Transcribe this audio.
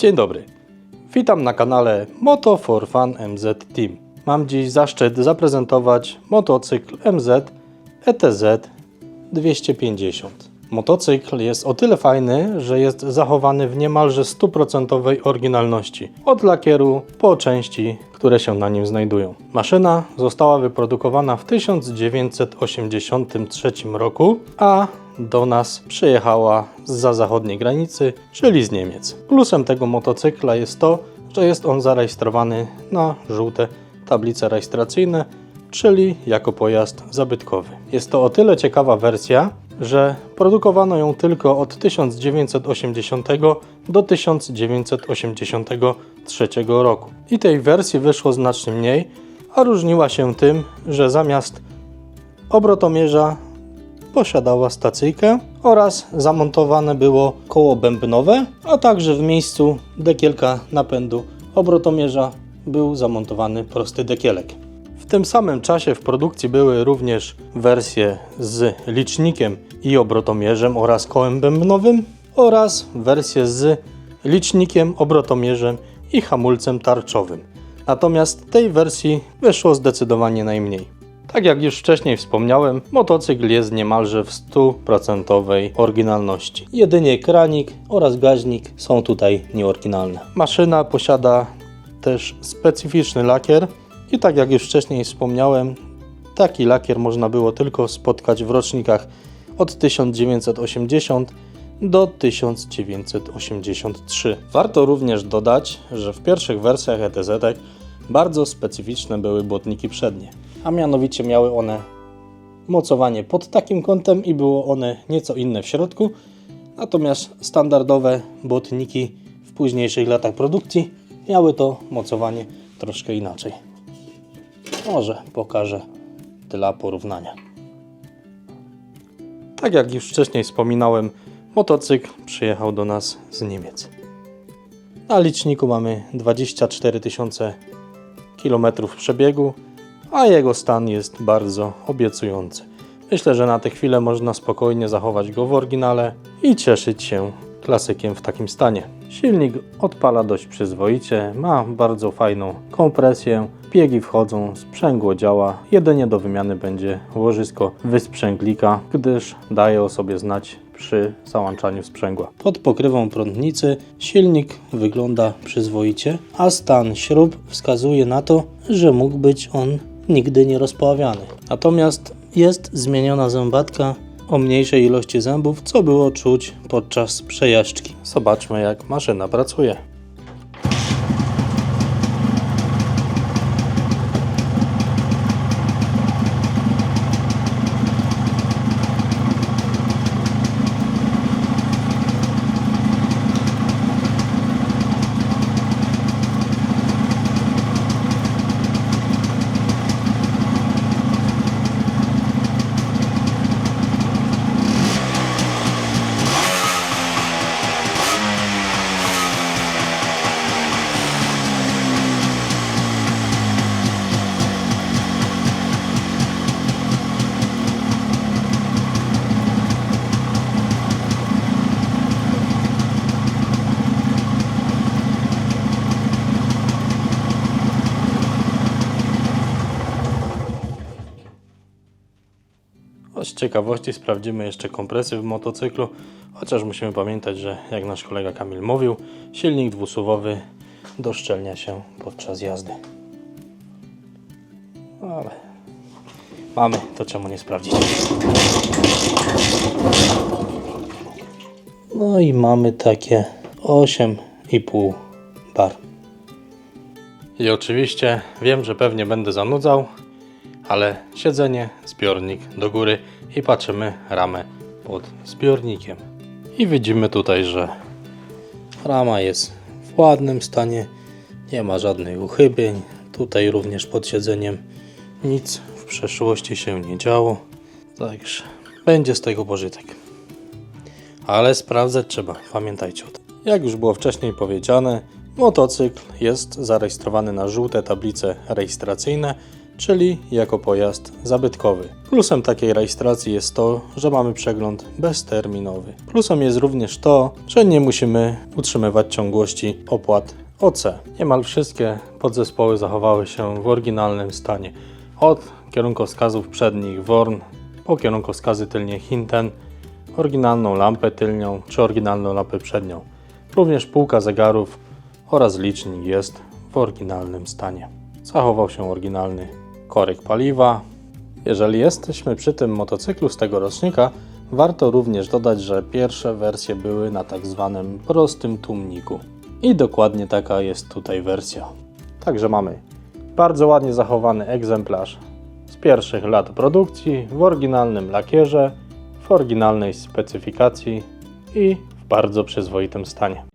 Dzień dobry. Witam na kanale Moto for Fun MZ Team. Mam dziś zaszczyt zaprezentować motocykl MZ ETZ 250. Motocykl jest o tyle fajny, że jest zachowany w niemalże stuprocentowej oryginalności. Od lakieru po części, które się na nim znajdują. Maszyna została wyprodukowana w 1983 roku, a do nas przyjechała zza zachodniej granicy, czyli z Niemiec. Plusem tego motocykla jest to, że jest on zarejestrowany na żółte tablice rejestracyjne, czyli jako pojazd zabytkowy. Jest to o tyle ciekawa wersja, że produkowano ją tylko od 1980 do 1983 roku. I tej wersji wyszło znacznie mniej, a różniła się tym, że zamiast obrotomierza posiadała stacyjkę oraz zamontowane było koło bębnowe, a także w miejscu dekielka napędu obrotomierza był zamontowany prosty dekielek. W tym samym czasie w produkcji były również wersje z licznikiem i obrotomierzem oraz kołem bębnowym oraz wersje z licznikiem, obrotomierzem i hamulcem tarczowym. Natomiast tej wersji wyszło zdecydowanie najmniej. Tak jak już wcześniej wspomniałem, motocykl jest niemalże w 100% oryginalności. Jedynie kranik oraz gaźnik są tutaj nieoryginalne. Maszyna posiada też specyficzny lakier i tak jak już wcześniej wspomniałem, taki lakier można było tylko spotkać w rocznikach od 1980 do 1983. Warto również dodać, że w pierwszych wersjach ETZ bardzo specyficzne były błotniki przednie, a mianowicie miały one mocowanie pod takim kątem i było one nieco inne w środku, natomiast standardowe błotniki w późniejszych latach produkcji miały to mocowanie troszkę inaczej. Może pokażę dla porównania. Tak jak już wcześniej wspominałem, motocykl przyjechał do nas z Niemiec. Na liczniku mamy 24 tysiące kilometrów przebiegu, a jego stan jest bardzo obiecujący. Myślę, że na tę chwilę można spokojnie zachować go w oryginale i cieszyć się klasykiem w takim stanie. Silnik odpala dość przyzwoicie, ma bardzo fajną kompresję, biegi wchodzą, sprzęgło działa, jedynie do wymiany będzie łożysko wysprzęglika, gdyż daje o sobie znać przy załączaniu sprzęgła. Pod pokrywą prądnicy silnik wygląda przyzwoicie, a stan śrub wskazuje na to, że mógł być on nigdy nie rozpławiany. Natomiast jest zmieniona zębatka o mniejszej ilości zębów, co było czuć podczas przejażdżki. Zobaczmy jak maszyna pracuje. No, Z ciekawości sprawdzimy jeszcze kompresję w motocyklu, chociaż musimy pamiętać, że jak nasz kolega Kamil mówił, silnik dwusuwowy doszczelnia się podczas jazdy. Ale mamy, to czemu nie sprawdzić. No i mamy takie 8,5 bar. I oczywiście wiem, że pewnie będę zanudzał, ale siedzenie, zbiornik do góry i patrzymy ramę pod zbiornikiem. I widzimy tutaj, że rama jest w ładnym stanie, nie ma żadnych uchybień. Tutaj również pod siedzeniem nic w przeszłości się nie działo, także będzie z tego pożytek. Ale sprawdzać trzeba, pamiętajcie o tym. Jak już było wcześniej powiedziane, motocykl jest zarejestrowany na żółte tablice rejestracyjne, czyli jako pojazd zabytkowy. Plusem takiej rejestracji jest to, że mamy przegląd bezterminowy. Plusem jest również to, że nie musimy utrzymywać ciągłości opłat OC. Niemal wszystkie podzespoły zachowały się w oryginalnym stanie. Od kierunkowskazów przednich WORN po kierunkowskazy tylnie Hinten, oryginalną lampę tylnią czy oryginalną lampę przednią. Również półka zegarów oraz licznik jest w oryginalnym stanie. Zachował się oryginalny korek paliwa. Jeżeli jesteśmy przy tym motocyklu z tego rocznika, warto również dodać, że pierwsze wersje były na tak zwanym prostym tłumniku. I dokładnie taka jest tutaj wersja. Także mamy bardzo ładnie zachowany egzemplarz z pierwszych lat produkcji w oryginalnym lakierze, w oryginalnej specyfikacji i w bardzo przyzwoitym stanie.